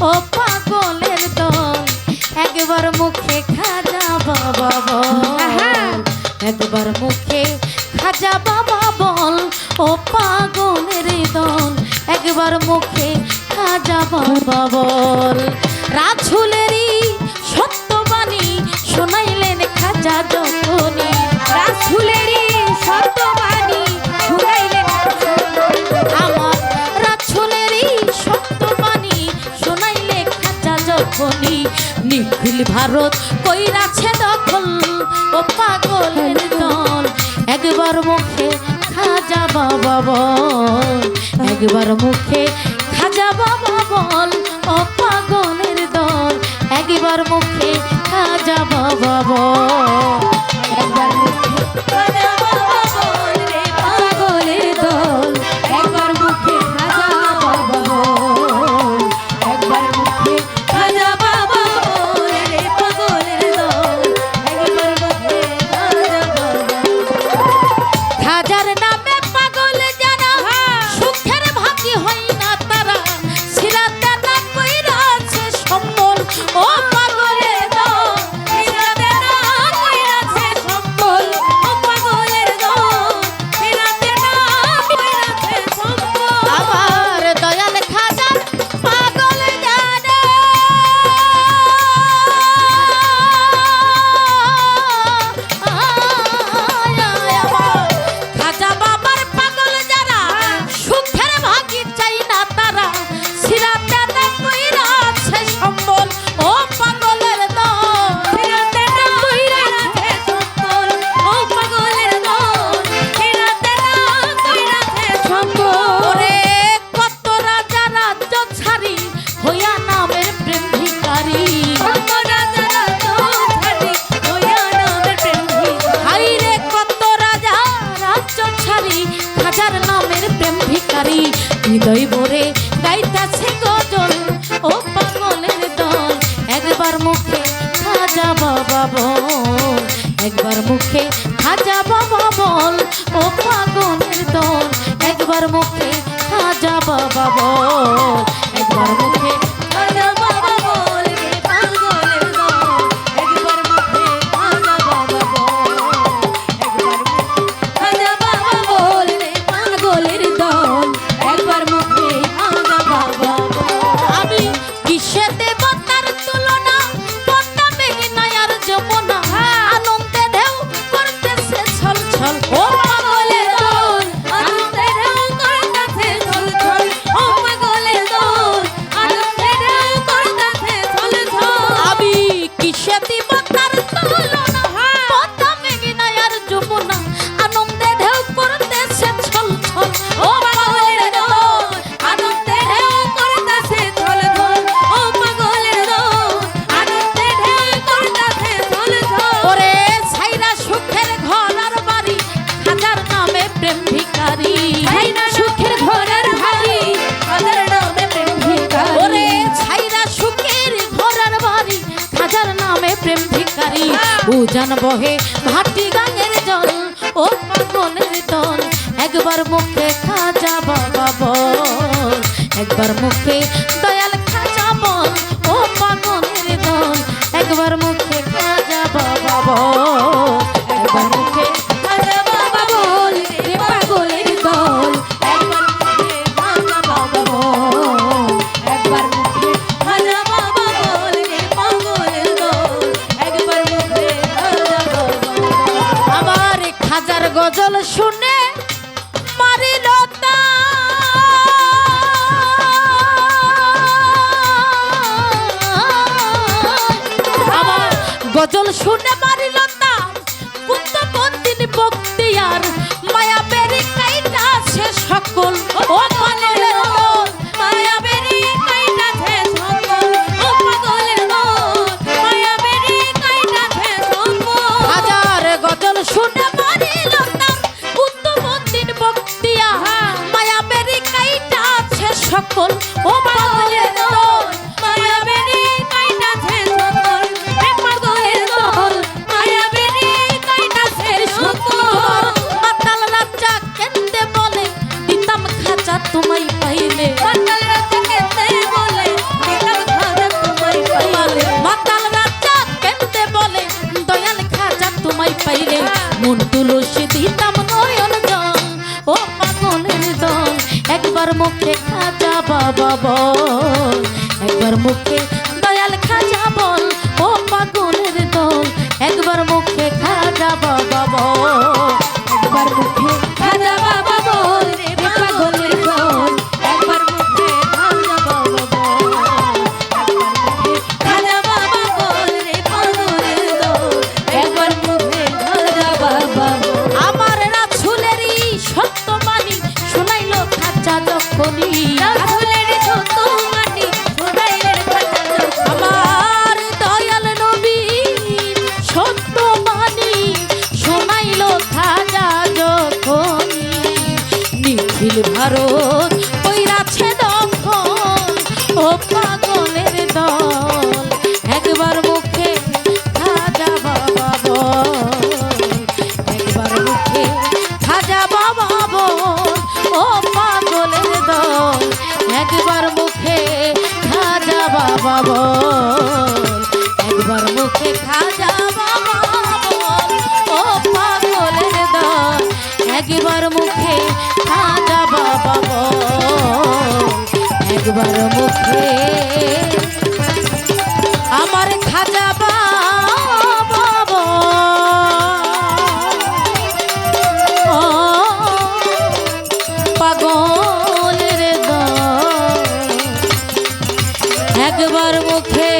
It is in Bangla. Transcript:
ও পাগলের দল একবার মুখে খাজা বাবা বল। একবার মুখে খাজা বাবা বল ও পাগলের দল একবার মুখে খাজা বাবা বল। রাজুলেরই সত্যবাণী শোনাইলেন খাজা যখনই। অখিল ভারত, কইরাছে দখল ও পাগলের দল। একবার মুখে খাজা বাবা বল, একবার মুখে খাজা বাবা বল, ও পাগলের দল। একবার মুখে খাজা বাবা বল, একবার মুখে নামের প্রেম ভিকারি হৃদয় ভরে গাইতাছে গজল ও পাগলের দল। একবার মুখে খাজা বাবা বল, একবার মুখে খাজা বাবা বল। উজান বহে ভাটি গাঙের জল, ও পাগলের দল। একবার মুখে খাজা বাবা বল, একবার মুখে দয়া গজল শুনে মারিল গজল শুনে মারি মুখে খাজা বাবা বল, একবার মুখে দয়াল খাজা বল, ও পাগলের দল, একবার মুখে খাজা বাবা বল। ভারত। একবার মুখে